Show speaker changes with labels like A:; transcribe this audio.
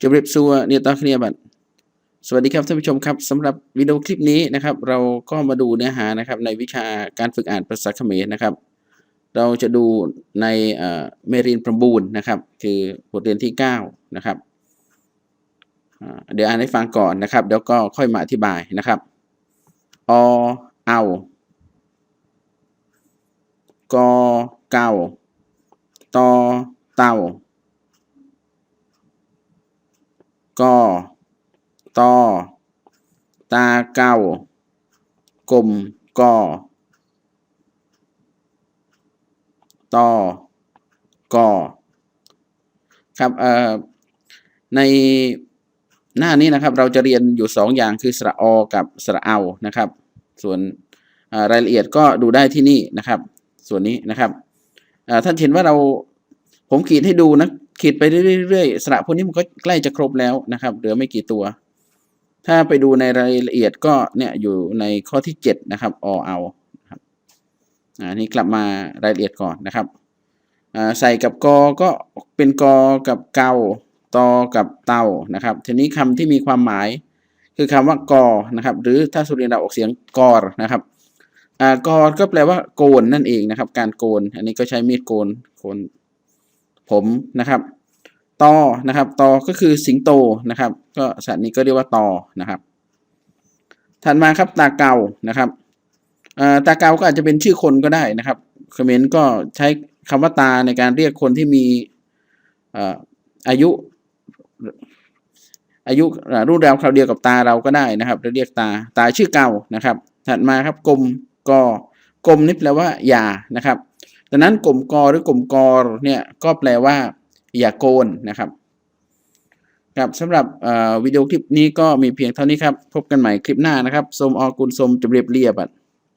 A: จบเรียบซัวเนี่ยตาเคลียบัตสวัสดีครับท่านผู้ชมครับสำหรับวิดีโอคลิปนี้นะครับ เราก็มาดูเนื้อหานะครับในวิชาการฝึกอ่านภาษาเขมรนะครับ เราจะดูในเมรินประบูลนะครับ คือบทเรียนที่ 9 นะครับเดี๋ยวอ่านให้ฟังก่อนนะครับเดี๋ยวก็ค่อยมาอธิบายนะครับอเอากอเก่าตอเต่า กอตอตาเก่ากลมกอตอกอครับเอ่อในหน้านี้นะครับ เราจะเรียนอยู่สองอย่างคือสระอกับสระเอานะครับ ส่วนรายละเอียดก็ดูได้ที่นี่นะครับ ส่วนนี้นะครับท่านเห็นว่าเราผมขีดให้ดูนะ ขีดไปเรื่อยๆสระพวกนี้มันก็ใกล้จะครบแล้วนะครับ เหลือไม่กี่ตัว ถ้าไปดูในรายละเอียดก็เนี่ยอยู่ในข้อที่เจ็ดนะครับอเอาครับอ่านี่กลับมารายละเอียดก่อนนะครับใส่กับกอก็เป็นกอกับเกาตอกับเตานะครับ ทีนี้คำที่มีความหมาย คือคำว่ากอนะครับ หรือถ้าสุรินทร์เราออกเสียงกอรนะครับอ่ากอรก็แปลว่าโกนนั่นเองนะครับ การโกน อันนี้ก็ใช้มีดโกนโกน ผมนะครับตอนะครับตอก็คือสิงโตนะครับ ก็สัตว์นี้ก็เรียกว่าตอนะครับ ถัดมาครับตาเกานะครับตาเกาก็อาจจะเป็นชื่อคนก็ได้นะครับคอมเขมรก็ใช้คำว่าตาในการเรียกคนที่มีอายุ อายุรุ่นราวคราวเดียวกับตาเราก็ได้นะครับเราเรียกตาตาชื่อเก่านะครับ ถัดมาครับกลมกอกลมนี่แปลว่าอย่านะครับ ดังนั้นกลมกอหรือกลมกอเนี่ยก็แปลว่า อย่าโกนนะครับครับสำหรับวิดีโอคลิปนี้ก็มีเพียงเท่านี้ครับ พบกันใหม่คลิปหน้านะครับ สมอกุลสมจมเรียบเรียบอะ